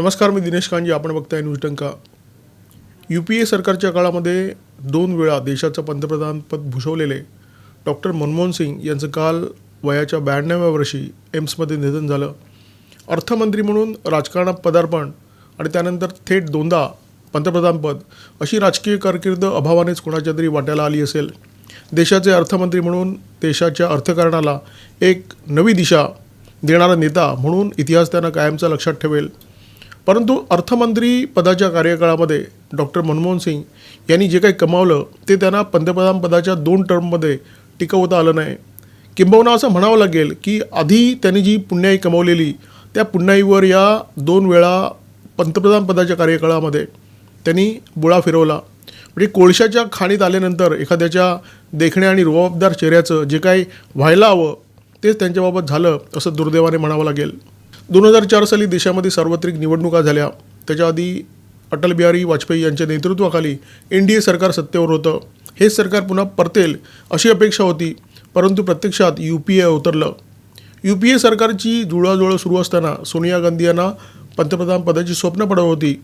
नमस्कार मी दिनेश कांजी. आपण बघताय न्यूज टंका यू पी ए सरकारच्या काळामध्ये दोन वेळा देशाचं पंतप्रधानपद भूषवलेले डॉक्टर मनमोहन सिंग यांचं काल वयाच्या ब्याण्णव्या वर्षी एम्समध्ये निधन झालं. अर्थमंत्री म्हणून राजकारणात पदार्पण आणि त्यानंतर थेट दोनदा पंतप्रधानपद अशी राजकीय कारकीर्द अभावानेच कोणाच्या तरी वाट्याला आली असेल. देशाचे अर्थमंत्री म्हणून देशाच्या अर्थकारणाला एक नवी दिशा देणारा नेता म्हणून इतिहास त्यांना कायमचा लक्षात ठेवेल. परंतु अर्थमंत्री पदाच्या कार्यकाळामध्ये डॉक्टर मनमोहन सिंग यांनी जे काही कमावलं ते त्यांना पंतप्रधान पदाच्या दोन टर्ममध्ये टिकवता आलं नाही. किंबहुना असं म्हणावं लागेल की आधी त्यांनी जी पुण्याई कमावलेली त्या पुण्याईवर या दोन वेळा पंतप्रधान पदाच्या कार्यकाळामध्ये त्यांनी बुळा फिरवला. म्हणजे कोळशाच्या खाणीत आल्यानंतर एखाद्याच्या देखण्या आणि रुबाबदार चेहऱ्याचं जे काही व्हायला हवं तेच त्यांच्याबाबत झालं असं दुर्दैवाने म्हणावं लागेल. दोन हजार चार साली देशामध्ये सार्वत्रिक निवडणुका झाल्या. त्याच्या आधी अटल बिहारी वाजपेयी यांच्या नेतृत्वाखाली एन डी ए सरकार सत्तेवर होतं. हेच सरकार पुन्हा परतेल अशी अपेक्षा होती परंतु प्रत्यक्षात यू पी ए उतरलं यू पी ए सरकारची जुळवाजुळव सुरू असताना सोनिया गांधी यांना पंतप्रधान पदाची स्वप्न पडत होती.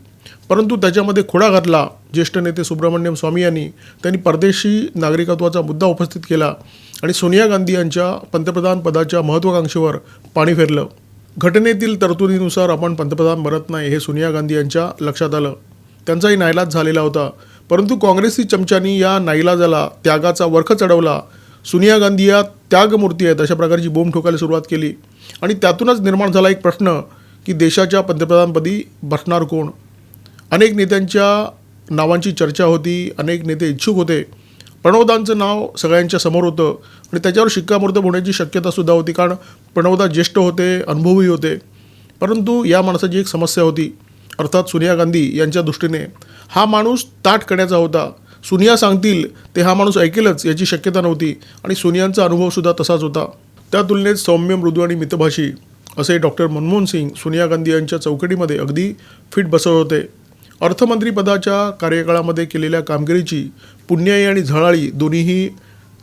परंतु त्याच्यामध्ये खोडा घातला. ज्येष्ठ नेते सुब्रमण्यम स्वामी यांनी त्यांनी परदेशी नागरिकत्वाचा मुद्दा उपस्थित केला आणि सोनिया गांधी यांच्या पंतप्रधान पदाच्या महत्त्वाकांक्षेवर पाणी फेरलं. घटनेतील तरतुदीनुसार आपण पंतप्रधान बनत नाही हे सोनिया गांधी यांच्या लक्षात आलं. त्यांचाही नाईलाज झालेला होता. परंतु काँग्रेसी चमच्यांनी या नाईलाजाला त्यागाचा वर्ख चढवला. सोनिया गांधी या त्यागमूर्ती आहेत अशा प्रकारची बोंब ठोकायला सुरुवात केली. आणि त्यातूनच निर्माण झाला एक प्रश्न की देशाच्या पंतप्रधानपदी बसणार कोण? अनेक नेत्यांच्या नावांची चर्चा होती अनेक नेते इच्छुक होते. प्रणवदांचं नाव सगळ्यांच्या समोर होतं आणि त्याच्यावर शिक्कामोर्तब होण्याची शक्यतासुद्धा होती. कारण प्रणवदा ज्येष्ठ होते अनुभवी होते. परंतु या माणसाची एक समस्या होती. अर्थात सोनिया गांधी यांच्या दृष्टीने हा माणूस ताट करण्याचा होता. सोनिया सांगतील ते हा माणूस ऐकेलच याची शक्यता नव्हती. आणि सोनियांचा अनुभवसुद्धा तसाच होता. त्या तुलनेत सौम्य मृदू आणि मितभाषी असे डॉक्टर मनमोहन सिंग सोनिया गांधी यांच्या चौकटीमध्ये अगदी फिट बसवत होते. अर्थमंत्रीपदाच्या कार्यकाळामध्ये केलेल्या कामगिरीची पुण्याई आणि झळाळी दोन्हीही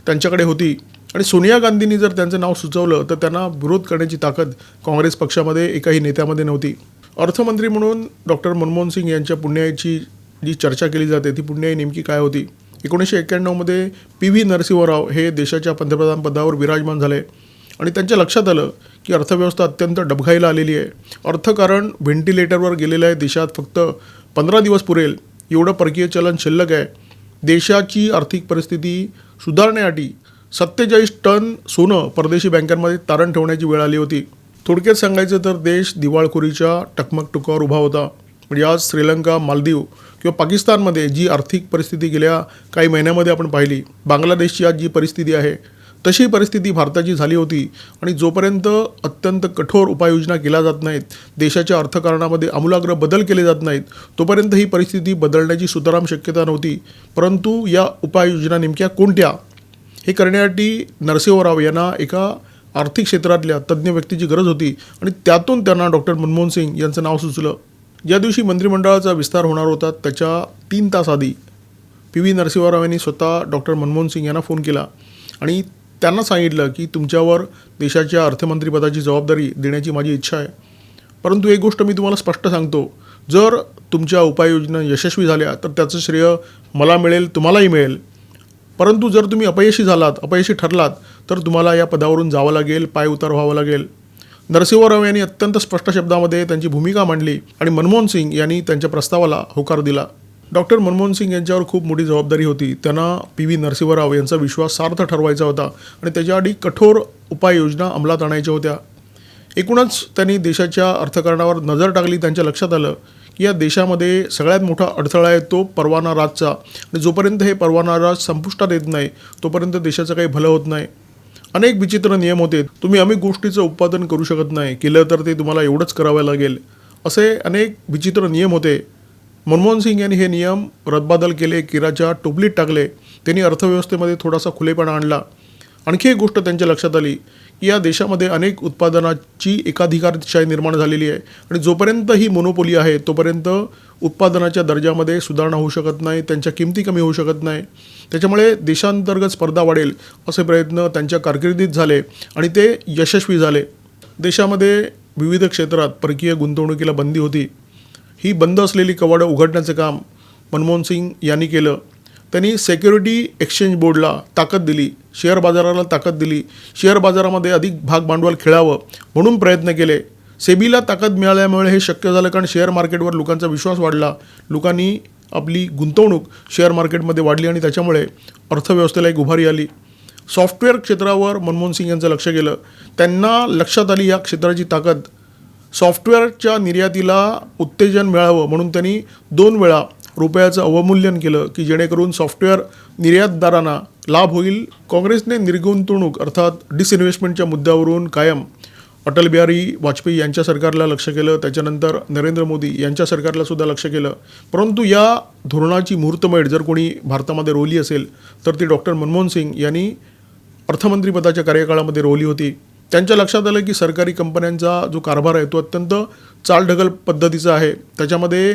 त्यांच्याकडे होती. आणि सोनिया गांधींनी जर त्यांचं नाव सुचवलं तर त्यांना विरोध करण्याची ताकद काँग्रेस पक्षामध्ये एकाही नेत्यामध्ये नव्हती. अर्थमंत्री म्हणून डॉक्टर मनमोहन सिंग यांच्या पुण्याईची जी चर्चा केली जाते ती पुण्याई नेमकी काय होती? एकोणीसशे एक्क्याण्णवमध्ये पी व्ही नरसिंहराव हे देशाच्या पंतप्रधान पदावर विराजमान झाले. आणि त्यांच्या लक्षात आलं की अर्थव्यवस्था अत्यंत डबघाईला आलेली आहे. अर्थकारण व्हेंटिलेटरवर गेलेलं आहे देशात फक्त पंधरा दिवस पुरेल एवढं परकीय चलन शिल्लक आहे. देशाची आर्थिक परिस्थिती सुधारण्यासाठी सत्तेचाळीस टन सोनं परदेशी बँकांमध्ये तारण ठेवण्याची वेळ आली होती. थोडक्यात सांगायचं तर देश दिवाळखोरीच्या टकमक टुकावर उभा होता. म्हणजे आज श्रीलंका मालदीव किंवा पाकिस्तानमध्ये जी आर्थिक परिस्थिती गेल्या काही महिन्यामध्ये आपण पाहिली बांगलादेशची आज जी परिस्थिती आहे तशी परिस्थिती भारताची झाली होती आणि जोपर्यंत अत्यंत कठोर उपाययोजना केल्या जात नाहीत देशाच्या अर्थकारणामध्ये आमूलाग्र बदल केले जात नाहीत तोपर्यंत ही परिस्थिती बदलण्याची सुताराम शक्यता नव्हती. परंतु या उपाययोजना नेमक्या कोणत्या? हे करण्यासाठी नरसिंहराव यांना एका आर्थिक क्षेत्रातल्या तज्ज्ञ व्यक्तीची गरज होती आणि त्यातून त्यांना डॉक्टर मनमोहन सिंग यांचं नाव सुचलं. ज्या दिवशी मंत्रिमंडळाचा विस्तार होणार होता त्याच्या तीन तास आधी पी व्ही नरसिंहराव यांनी स्वतः डॉक्टर मनमोहन सिंग यांना फोन केला आणि त्यांना सांगितलं की तुमच्यावर देशाच्या अर्थमंत्रीपदाची जबाबदारी देण्याची माझी इच्छा आहे. परंतु एक गोष्ट मी तुम्हाला स्पष्ट सांगतो. जर तुमच्या उपाययोजना यशस्वी झाल्या तर त्याचं श्रेय मला मिळेल तुम्हालाही मिळेल. परंतु जर तुम्ही अपयशी झालात अपयशी ठरलात तर तुम्हाला या पदावरून जावं लागेल पाय उतार व्हावं लागेल. नरसिंहराव यांनी अत्यंत स्पष्ट शब्दामध्ये त्यांची भूमिका मांडली आणि मनमोहन सिंग यांनी त्यांच्या प्रस्तावाला होकार दिला. डॉक्टर मनमोहन सिंग यांच्यावर खूप मोठी जबाबदारी होती. त्यांना पी व्ही नरसिंहराव यांचा विश्वास सार्थ ठरवायचा होता आणि त्याच्याआधी कठोर उपाययोजना अंमलात आणायच्या होत्या. एकूणच त्यांनी देशाच्या अर्थकारणावर नजर टाकली त्यांच्या लक्षात आलं की या देशामध्ये सगळ्यात मोठा अडथळा आहे तो परवाना राजचा आणि जोपर्यंत हे परवाना राज संपुष्टात येत नाही तोपर्यंत देशाचं काही भलं होत नाही. अनेक विचित्र नियम होते. तुम्ही अनेक गोष्टीचं उत्पादन करू शकत नाही. केलं तर ते तुम्हाला एवढंच करावं लागेल. असे अनेक विचित्र नियम होते. मनमोहन सिंग यांनी हे नियम रदबादल केले किराच्या टोपलीत टाकले त्यांनी अर्थव्यवस्थेमध्ये थोडासा खुलेपणा आणला. आणखी एक गोष्ट त्यांच्या लक्षात आली की या देशामध्ये अनेक उत्पादनाची एकाधिकारशाही निर्माण झालेली आहे आणि जोपर्यंत ही मोनोपोली आहे तोपर्यंत उत्पादनाच्या दर्जामध्ये सुधारणा होऊ शकत नाही त्यांच्या किमती कमी होऊ शकत नाही. त्याच्यामुळे देशांतर्गत स्पर्धा वाढेल असे प्रयत्न त्यांच्या कारकिर्दीत झाले आणि ते यशस्वी झाले. देशामध्ये विविध क्षेत्रात परकीय गुंतवणुकीला बंदी होती. ही बंद असलेली कवाडं उघडण्याचं काम मनमोहन सिंग यांनी केलं. त्यांनी सेक्युरिटी एक्सचेंज बोर्डला ताकद दिली शेअर बाजाराला ताकद दिली शेअर बाजारामध्ये अधिक भाग भांडवल खेळावं म्हणून प्रयत्न केले. सेबीला ताकद मिळाल्यामुळे हे शक्य झालं कारण शेअर मार्केटवर लोकांचा विश्वास वाढला. लोकांनी आपली गुंतवणूक शेअर मार्केटमध्ये वाढली आणि त्याच्यामुळे अर्थव्यवस्थेला एक उभारी आली. सॉफ्टवेअर क्षेत्रावर मनमोहन सिंग यांचं लक्ष गेलं. त्यांना लक्षात आली या क्षेत्राची ताकद. सॉफ्टवेअरच्या निर्यातीला उत्तेजन मिळावं म्हणून त्यांनी दोन वेळा रुपयाचं अवमूल्यन केलं की जेणेकरून सॉफ्टवेअर निर्यातदारांना लाभ होईल. काँग्रेसने निर्गुंतवणूक अर्थात डिसइन्व्हेस्टमेंटच्या मुद्द्यावरून कायम अटल बिहारी वाजपेयी यांच्या सरकारला लक्ष केलं. त्याच्यानंतर नरेंद्र मोदी यांच्या सरकारला सुद्धा लक्ष केलं. परंतु या धोरणाची मुहूर्तमेढ जर कोणी भारतामध्ये रोवली असेल तर ती डॉक्टर मनमोहन सिंग यांनी अर्थमंत्रीपदाच्या कार्यकाळामध्ये रोवली होती. त्यांच्या लक्षात आलं की सरकारी कंपन्यांचा जो कारभार आहे तो अत्यंत चालढकल पद्धतीचा आहे. त्याच्यामध्ये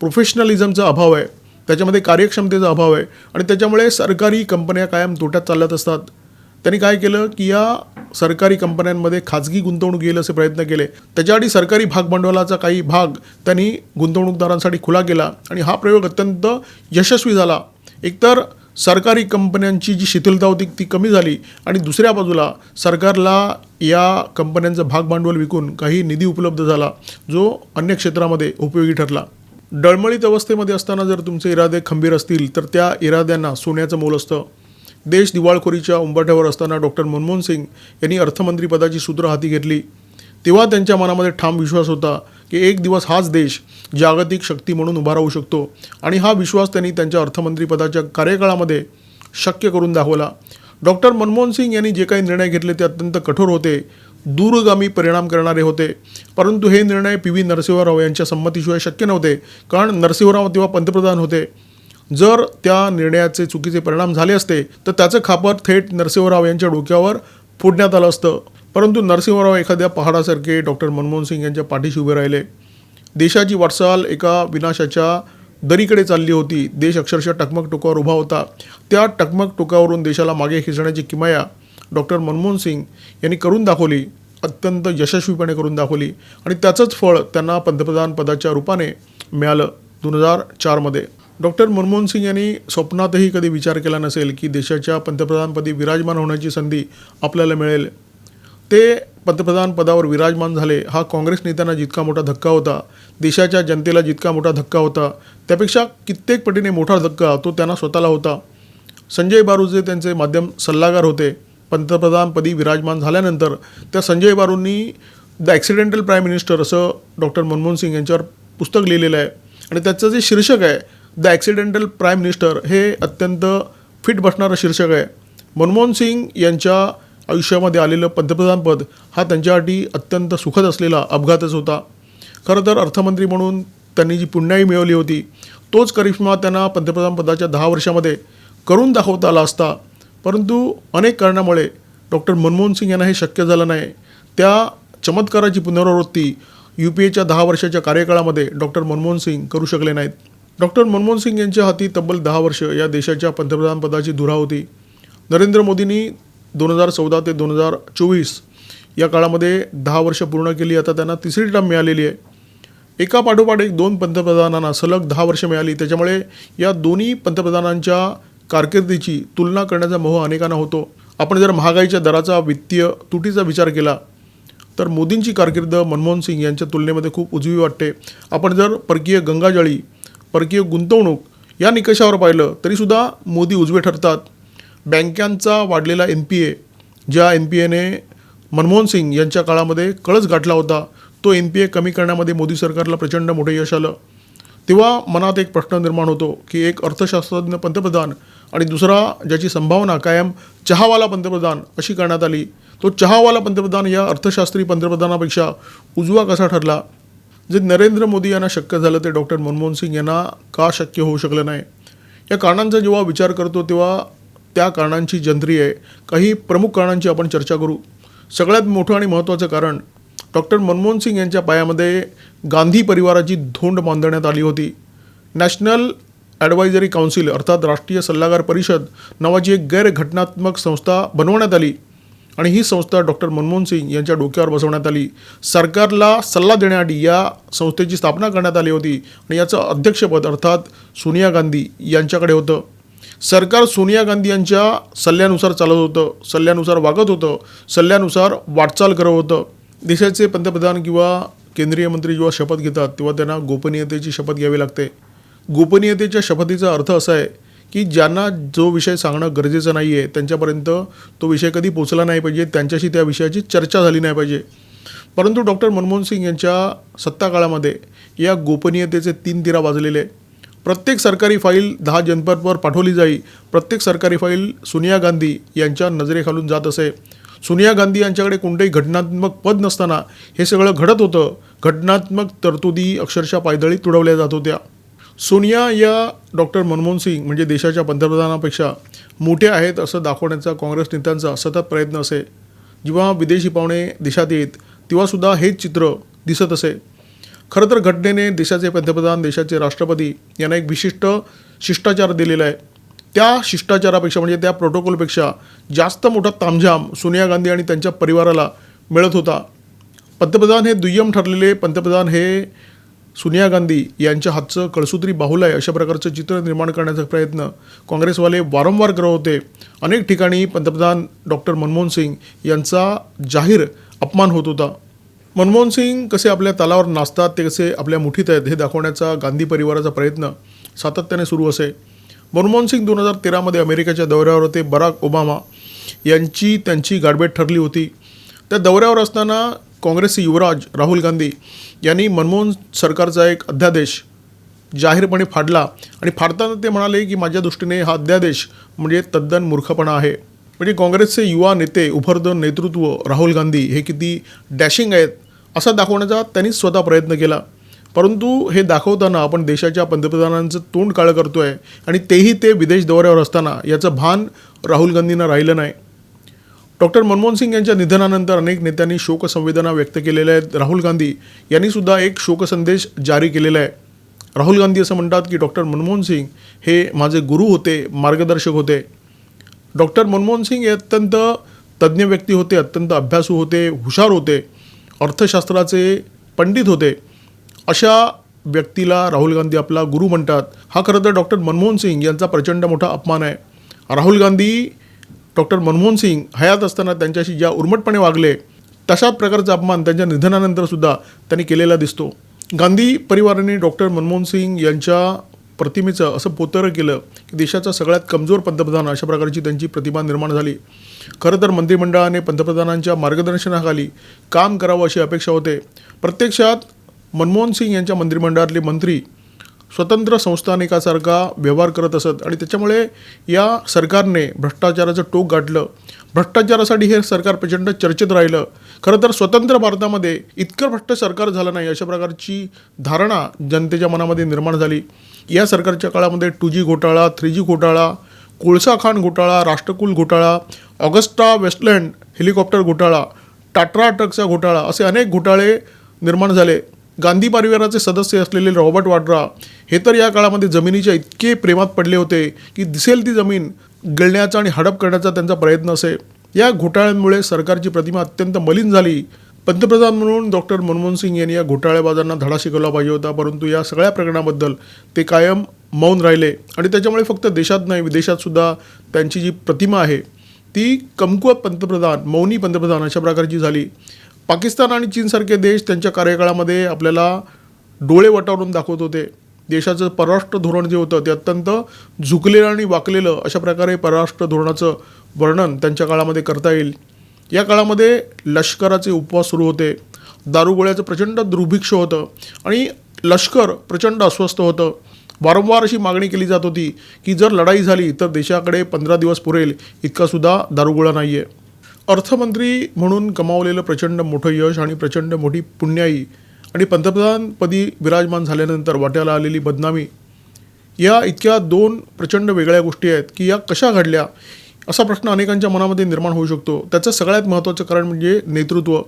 प्रोफेशनलिझमचा अभाव आहे. त्याच्यामध्ये कार्यक्षमतेचा अभाव आहे. आणि त्याच्यामुळे सरकारी कंपन्या कायम तोट्यात चालत असतात. त्यांनी काय केलं की या सरकारी कंपन्यांमध्ये खाजगी गुंतवणूक येईल असे प्रयत्न केले. त्याच्यासाठी सरकारी भागभांडवलाचा काही भाग त्यांनी गुंतवणूकदारांसाठी खुला केला आणि हा प्रयोग अत्यंत यशस्वी झाला. एकतर सरकारी कंपन्यांची जी शिथिलता होती ती कमी झाली आणि दुसऱ्या बाजूला सरकारला या कंपन्यांचं भागभांडवल विकून काही निधी उपलब्ध झाला जो अन्य क्षेत्रामध्ये उपयोगी ठरला. डळमळीत अवस्थेमध्ये असताना जर तुमचे इरादे खंबीर असतील तर त्या इराद्यांना सोन्याचं मोल असतं. देश दिवाळखोरीच्या उंबरठ्यावर असताना डॉक्टर मनमोहन सिंग यांनी अर्थमंत्रीपदाची सूत्र हाती घेतली. तेव्हा त्यांच्या मनामध्ये ठाम विश्वास होता. की एक दिवस हाच देश जागतिक शक्ती म्हणून उभा राहू शकतो. आणि हा विश्वास त्यांनी त्यांच्या अर्थमंत्रीपदाच्या कार्यकाळामध्ये शक्य करून दाखवला. डॉक्टर मनमोहन सिंग यांनी जे काही निर्णय घेतले ते अत्यंत कठोर होते. दूरगामी परिणाम करणारे होते. परंतु हे निर्णय पी व्ही नरसिंहराव यांच्या संमतीशिवाय शक्य नव्हते. कारण नरसिंहराव तेव्हा पंतप्रधान होते. जर त्या निर्णयाचे चुकीचे परिणाम झाले असते तर त्याचं खापर थेट नरसिंहराव यांच्या डोक्यावर फोडण्यात आलं असतं. परंतु नरसिंहराव एखाद्या पहाडासारखे डॉक्टर मनमोहन सिंग यांच्या पाठीशी उभे राहिले. देशाची वाटचाल एका विनाशाच्या दरीकडे चालली होती. देश अक्षरशः टकमक टोकावर उभा होता. त्या टकमक टोकावरून देशाला मागे खेचण्याची किमाया डॉक्टर मनमोहन सिंग यांनी करून दाखवली. अत्यंत यशस्वीपणे करून दाखवली. आणि त्याचंच फळ त्यांना पंतप्रधान पदाच्या रूपाने मिळालं दोन हजार चारमध्ये डॉक्टर मनमोहन सिंग यांनी स्वप्नातही कधी विचार केला नसेल की देशाच्या पंतप्रधानपदी विराजमान होण्याची संधी आपल्याला मिळेल? ते पंतप्रधान पदावर विराजमान झाले. हा काँग्रेस नेत्यांना जितका मोठा धक्का होता देशाच्या जनतेला जितका मोठा धक्का होता त्यापेक्षा कित्येक पटीने मोठा धक्का तो त्यांना स्वतःला होता. संजय बारूजे त्यांचे माध्यम सल्लागार होते. पंतप्रधानपदी विराजमान झाल्यानंतर त्या संजय बारूंनी द ॲक्सिडेंटल प्राईम मिनिस्टर असं डॉक्टर मनमोहन सिंग यांच्यावर पुस्तक लिहिलेलं आहे. आणि त्याचं जे शीर्षक आहे द ॲक्सिडेंटल प्राईम मिनिस्टर हे अत्यंत फिट बसणारं शीर्षक आहे. मनमोहन सिंग यांच्या आयुष्यामध्ये आलेलं पंतप्रधानपद हा त्यांच्यासाठी अत्यंत सुखद असलेला अपघातच होता. खरं तर अर्थमंत्री म्हणून त्यांनी जी पुण्याई मिळवली होती तोच करिश्मा त्यांना पंतप्रधान पदाच्या दहा वर्षामध्ये करून दाखवता आला असता. परंतु अनेक कारणामुळे डॉक्टर मनमोहन सिंग यांना हे शक्य झालं नाही. त्या चमत्काराची पुनरावृत्ती यू पी एच्या दहा वर्षाच्या कार्यकाळामध्ये डॉक्टर मनमोहन सिंग करू शकले नाहीत. डॉक्टर मनमोहन सिंग यांच्या हाती तब्बल दहा वर्ष या देशाच्या पंतप्रधानपदाची धुरा होती. नरेंद्र मोदींनी दोन हजार चौदा ते दोन हजार चोवीस या काळामध्ये दहा वर्ष पूर्ण केली. आता त्यांना तिसरी टर्म मिळालेली आहे. एका पाठोपाठ एक दोन पंतप्रधानांना सलग दहा वर्ष मिळाली. त्याच्यामुळे या दोन्ही पंतप्रधानांच्या कारकिर्दीची तुलना करण्याचा मोह अनेकांना होतो. आपण जर महागाईच्या दराचा वित्तीय तुटीचा विचार केला तर मोदींची कारकीर्द मनमोहन सिंग यांच्या तुलनेमध्ये खूप उजवी वाटते. आपण जर परकीय गंगाजळी परकीय गुंतवणूक या निकषावर पाहिलं तरीसुद्धा मोदी उजवे ठरतात. बँकांचा वाढलेला एन पी ए ज्या एन पी एने मनमोहन सिंग यांच्या काळामध्ये कळस गाठला होता तो एन पी ए कमी करण्यामध्ये मोदी सरकारला प्रचंड मोठं यश आलं. तेव्हा मनात एक प्रश्न निर्माण होतो की एक अर्थशास्त्रज्ञ पंतप्रधान आणि दुसरा ज्याची संभावना कायम चहावाला पंतप्रधान अशी करण्यात आली तो चहावाला पंतप्रधान या अर्थशास्त्री पंतप्रधानापेक्षा उजवा कसा ठरला? जे नरेंद्र मोदी यांना शक्य झालं ते डॉक्टर मनमोहन सिंग यांना का शक्य होऊ शकलं नाही? या कारणांचा जेव्हा विचार करतो तेव्हा त्या कारणांची जंत्री आहे. काही प्रमुख कारणांची आपण चर्चा करू. सगळ्यात मोठं आणि महत्त्वाचं कारण डॉक्टर मनमोहन सिंग यांच्या पायामध्ये गांधी परिवाराची धोंड बांधण्यात आली होती. नॅशनल ॲडवायझरी काउन्सिल अर्थात राष्ट्रीय सल्लागार परिषद नावाची एक गैरघटनात्मक संस्था बनवण्यात आली आणि ही संस्था डॉक्टर मनमोहन सिंग यांच्या डोक्यावर बसवण्यात आली. सरकारला सल्ला देण्यासाठी या संस्थेची स्थापना करण्यात आली होती आणि याचं अध्यक्षपद अर्थात सोनिया गांधी यांच्याकडे होतं. सरकार सोनिया गांधी यांच्या सल्ल्यानुसार चालत होतं सल्ल्यानुसार वागत होतं सल्ल्यानुसार वाटचाल करत होतं. देशाचे पंतप्रधान किंवा केंद्रीय मंत्री जेव्हा शपथ घेतात तेव्हा त्यांना गोपनीयतेची शपथ घ्यावी लागते. गोपनीयतेच्या शपथीचा अर्थ असा आहे की ज्यांना जो विषय सांगणं गरजेचं नाही आहे त्यांच्यापर्यंत तो विषय कधी पोचला नाही पाहिजे त्यांच्याशी त्या विषयाची चर्चा झाली नाही पाहिजे. परंतु डॉक्टर मनमोहन सिंग यांच्या सत्ताकाळामध्ये या गोपनीयतेचे तीन तिरा वाजलेले. आहे. प्रत्येक सरकारी फाईल दहा जनपदवर पाठवली जाई. प्रत्येक सरकारी फाईल सोनिया गांधी यांच्या नजरेखालून जात असे. सोनिया गांधी यांच्याकडे कोणतेही घटनात्मक पद नसताना हे सगळं घडत होतं. घटनात्मक तरतुदी अक्षरशः पायदळी तुडवल्या जात होत्या. सोनिया या डॉक्टर मनमोहन सिंग म्हणजे देशाच्या पंतप्रधानापेक्षा मोठ्या आहेत असं दाखवण्याचा काँग्रेस नेत्यांचा सतत प्रयत्न असे. जेव्हा विदेशी पाहुणे देशात येत तेव्हासुद्धा हेच चित्र दिसत असे. खरं तर घटनेने देशाचे पंतप्रधान देशाचे राष्ट्रपती यांना एक विशिष्ट शिष्टाचार दिलेला आहे. त्या शिष्टाचारापेक्षा म्हणजे त्या प्रोटोकॉलपेक्षा जास्त मोठा तामझाम सोनिया गांधी आणि त्यांच्या परिवाराला मिळत होता. पंतप्रधान हे दुय्यम ठरलेले पंतप्रधान हे सोनिया गांधी यांच्या हातचं कळसूत्री बाहुलं आहे अशा प्रकारचं चित्र निर्माण करण्याचा प्रयत्न काँग्रेसवाले वारंवार करत होते. अनेक ठिकाणी पंतप्रधान डॉक्टर मनमोहन सिंग यांचा जाहीर अपमान होत होता. मनमोहन सिंग कसे आपल्या तालावर नाचतात ते कसे आपल्या मुठीत आहेत हे दाखवण्याचा गांधी परिवाराचा प्रयत्न सातत्याने सुरू असे. मनमोहन सिंग दोन हजार तेरामध्ये अमेरिकेच्या दौऱ्यावर होते. बराक ओबामा यांची त्यांची गाडबेट ठरली होती. त्या दौऱ्यावर असताना काँग्रेसचे युवराज राहुल गांधी यांनी मनमोहन सरकारचा एक अध्यादेश जाहीरपणे फाडला. आणि फाडताना ते म्हणाले की माझ्या दृष्टीने हा अध्यादेश म्हणजे तद्दन मूर्खपणा आहे. म्हणजे काँग्रेसचे युवा नेते उभरदन नेतृत्व राहुल गांधी हे किती डॅशिंग आहेत असा दाखवण्याचा त्यांनी स्वतः प्रयत्न केला. परंतु हे दाखवताना आपण देशाच्या पंतप्रधानांचं तोंड काळं करतो आहे आणि तेही ते विदेश दौऱ्यावर असताना याचं भान राहुल गांधींना राहिलं नाही. डॉक्टर मनमोहन सिंग यांच्या निधनानंतर अनेक नेत्यांनी शोकसंवेदना व्यक्त केलेल्या आहेत. राहुल गांधी यांनीसुद्धा एक शोकसंदेश जारी केलेला आहे. राहुल गांधी असं म्हणतात की डॉक्टर मनमोहन सिंग हे माझे गुरु होते मार्गदर्शक होते. डॉक्टर मनमोहन सिंग हे अत्यंत तज्ज्ञ व्यक्ती होते अत्यंत अभ्यासू होते हुशार होते अर्थशास्त्राचे पंडित होते. अशा व्यक्तीला राहुल गांधी आपला गुरु म्हणतात. हा खरं तर डॉक्टर मनमोहन सिंग यांचा प्रचंड मोठा अपमान आहे. राहुल गांधी डॉक्टर मनमोहन सिंग हयात असताना त्यांच्याशी ज्या उर्मटपणे वागले तशा प्रकारचा अपमान त्यांच्या निधनानंतरसुद्धा त्यांनी केलेला दिसतो. गांधी परिवाराने डॉक्टर मनमोहन सिंग यांच्या प्रतिमेचं असं पोतरं केलं की देशाचा सगळ्यात कमजोर पंतप्रधान अशा प्रकारची त्यांची प्रतिमा निर्माण झाली. खरं तर मंत्रिमंडळाने पंतप्रधानांच्या मार्गदर्शनाखाली काम करावं अशी अपेक्षा होते. प्रत्यक्षात मनमोहन सिंग यांच्या मंत्रिमंडळातले मंत्री स्वतंत्र संस्थानिकासारखा व्यवहार करत असत आणि त्याच्यामुळे या सरकारने भ्रष्टाचाराचं टोक गाठलं. भ्रष्टाचारासाठी हे सरकार प्रचंड चर्चेत राहिलं. खरं तर स्वतंत्र भारतामध्ये इतकं भ्रष्ट सरकार झालं नाही अशा प्रकारची धारणा जनतेच्या मनामध्ये निर्माण झाली. या सरकारच्या काळामध्ये टू जी घोटाळा थ्री जी घोटाळा कोळसा खाण घोटाळा राष्ट्रकुल घोटाळा ऑगस्टा वेस्टलँड हेलिकॉप्टर घोटाळा टाट्रा ट्रकचा घोटाळा असे अनेक घोटाळे निर्माण झाले. गांधी परिवाराचे सदस्य असलेले रॉबर्ट वाड्रा हे तर या काळामध्ये जमिनीच्या इतके प्रेमात पडले होते की दिसेल ती जमीन गिळण्याचा आणि हडप करण्याचा त्यांचा प्रयत्न असे. या घोटाळ्यांमुळे सरकारची प्रतिमा अत्यंत मलिन झाली. पंतप्रधान म्हणून डॉक्टर मनमोहन सिंग यांनी या घोटाळेबाजांना धडा शिकवला पाहिजे होता परंतु या सगळ्या प्रकरणाबद्दल ते कायम मौन राहिले आणि त्याच्यामुळे फक्त देशात नाही विदेशातसुद्धा त्यांची जी प्रतिमा आहे ती कमकुवत पंतप्रधान मौनी पंतप्रधान अशा प्रकारची झाली. पाकिस्तान आणि चीनसारखे देश त्यांच्या कार्यकाळामध्ये आपल्याला डोळे वटावरून दाखवत होते. देशाचं परराष्ट्र धोरण जे होतं ते अत्यंत झुकलेलं आणि वाकलेलं अशा प्रकारे परराष्ट्र धोरणाचं वर्णन त्यांच्या काळामध्ये करता येईल. या काळामध्ये लष्कराचे उपवास सुरू होते. दारुगोळ्याचं प्रचंड दुर्भिक्ष होतं आणि लष्कर प्रचंड अस्वस्थ होतं. वारंवार अशी मागणी केली जात होती की जर लढाई झाली तर देशाकडे पंधरा दिवस पुरेल इतकासुद्धा दारुगोळा नाही आहे अर्थमंत्री म्हणून कमावलेलं प्रचंड मोठं यश आणि प्रचंड मोठी पुण्याई आणि पंतप्रधानपदी विराजमान झाल्यानंतर वाट्याला आलेली बदनामी या इतक्या दोन प्रचंड वेगळ्या गोष्टी आहेत की या कशा घडल्या असा प्रश्न अनेकांच्या मनामध्ये निर्माण होऊ शकतो. त्याचं सगळ्यात महत्त्वाचं कारण म्हणजे नेतृत्व.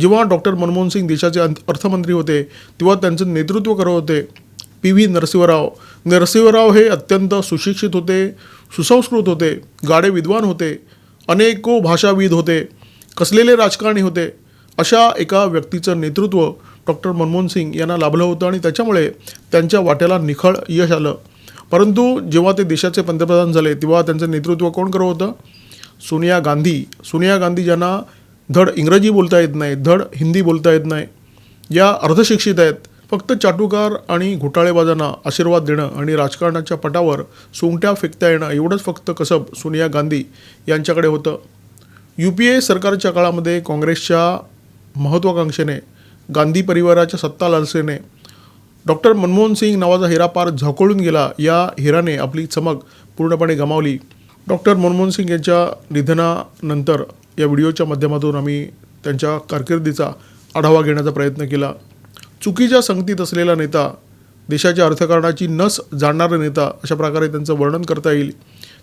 जेव्हा डॉक्टर मनमोहन सिंग देशाचे अंत- अर्थमंत्री होते तेव्हा त्यांचं नेतृत्व करत होते पी व्ही नरसिंहराव. नरसिंहराव हे अत्यंत सुशिक्षित होते सुसंस्कृत होते गाडे विद्वान होते अनेको भाषाविद होते कसलेले राजकारणी होते अशा एका व्यक्तीचं नेतृत्व डॉक्टर मनमोहन सिंग यांना लाभलं होतं आणि त्याच्यामुळे त्यांच्या वाट्याला निखळ यश आलं. परंतु जेव्हा ते देशाचे पंतप्रधान झाले तेव्हा त्यांचं नेतृत्व कोण करत होतं? सोनिया गांधी. सोनिया गांधी ज्यांना धड इंग्रजी बोलता येत नाही धड हिंदी बोलता येत नाही या अर्धशिक्षित आहेत. फक्त चाटुकार आणि घोटाळेबाजांना आशीर्वाद देणं आणि राजकारणाच्या पटावर सोंगट्या फेकता येणं एवढंच फक्त कसब सोनिया गांधी यांच्याकडे होतं. यू पी ए सरकारच्या काळामध्ये काँग्रेसच्या महत्त्वाकांक्षेने गांधी परिवाराच्या सत्ता लालसेने डॉक्टर मनमोहन सिंग नावाचा हिरा पार झाकोळून गेला. या हिराने आपली चमक पूर्णपणे गमावली. डॉक्टर मनमोहन सिंग यांच्या निधनानंतर या व्हिडिओच्या माध्यमातून आम्ही त्यांच्या कारकिर्दीचा आढावा घेण्याचा प्रयत्न केला. चुकीच्या संगतीत असलेला नेता देशाच्या अर्थकारणाची नस जाणणारा नेता अशा प्रकारे त्यांचं वर्णन करता येईल.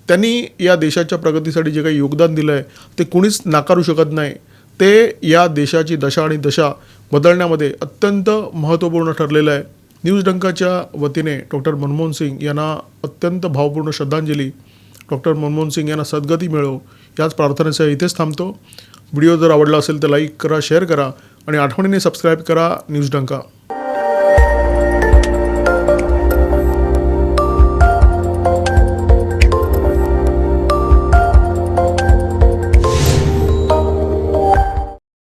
त्यांनी या देशाच्या प्रगतीसाठी जे काही योगदान दिलं आहे ते कुणीच नाकारू शकत नाही. ते या देशाची दशा आणि दशा बदलण्यामध्ये अत्यंत महत्त्वपूर्ण ठरलेलं आहे. न्यूज डंकाच्या वतीने डॉक्टर मनमोहन सिंग यांना अत्यंत भावपूर्ण श्रद्धांजली. डॉक्टर मनमोहन सिंग यांना सद्गती मिळो. याच प्रार्थनेसह इथेच थांबतो. व्हिडिओ जर आवडला असेल तर लाईक करा शेअर करा आणि आठवणीने सबस्क्राईब करा न्यूज डंका.